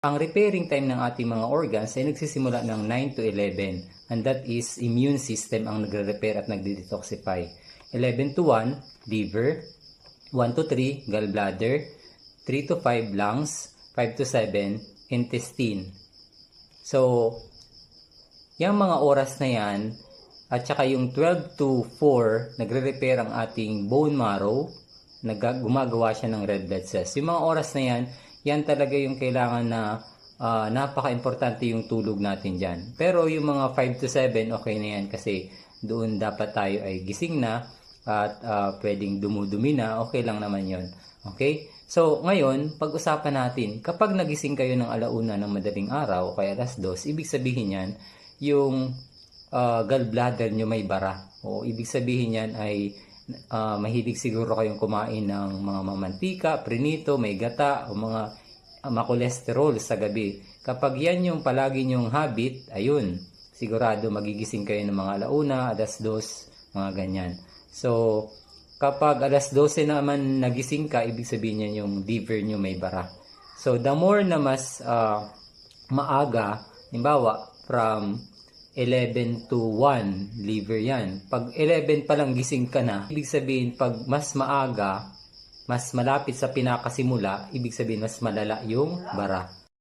Ang repairing time ng ating mga organs ay nagsisimula ng 9 to 11 and that is immune system ang nagre-repair at nagde-detoxify. 11 to 1, liver. 1 to 3, gallbladder. 3 to 5, lungs. 5 to 7, intestine. So, yung mga oras na yan, at saka yung 12 to 4, nagre-repair ang ating bone marrow, nag gumagawa siya ng red blood cells. Yung mga oras na yan, yan talaga yung kailangan na ah, napaka-importante yung tulog natin dyan. Pero yung mga 5 to 7, okay na yan kasi doon dapat tayo ay gising na at ah, pwedeng dumudumi na, okay lang naman yon Okay? So, ngayon, pag-usapan natin, kapag nagising kayo ng alauna ng madaling araw o kaya alas 2, ibig sabihin yan, yung ah, gallbladder nyo may bara. O ibig sabihin yan ay ah, mahilig siguro kayong kumain ng mga mamantika, prinito, may gata, o mga uh, makolesterol sa gabi. Kapag yan yung palagi nyong habit, ayun, sigurado magigising kayo ng mga alauna, alas 2, mga ganyan. So, kapag alas 12 naman nagising ka, ibig sabihin yan yung liver nyo may bara. So, the more na mas ah, maaga, halimbawa, from 11 to 1, liver yan. Pag 11 pa lang gising ka na, ibig sabihin pag mas maaga, mas malapit sa pinakasimula, ibig sabihin mas malala yung bara.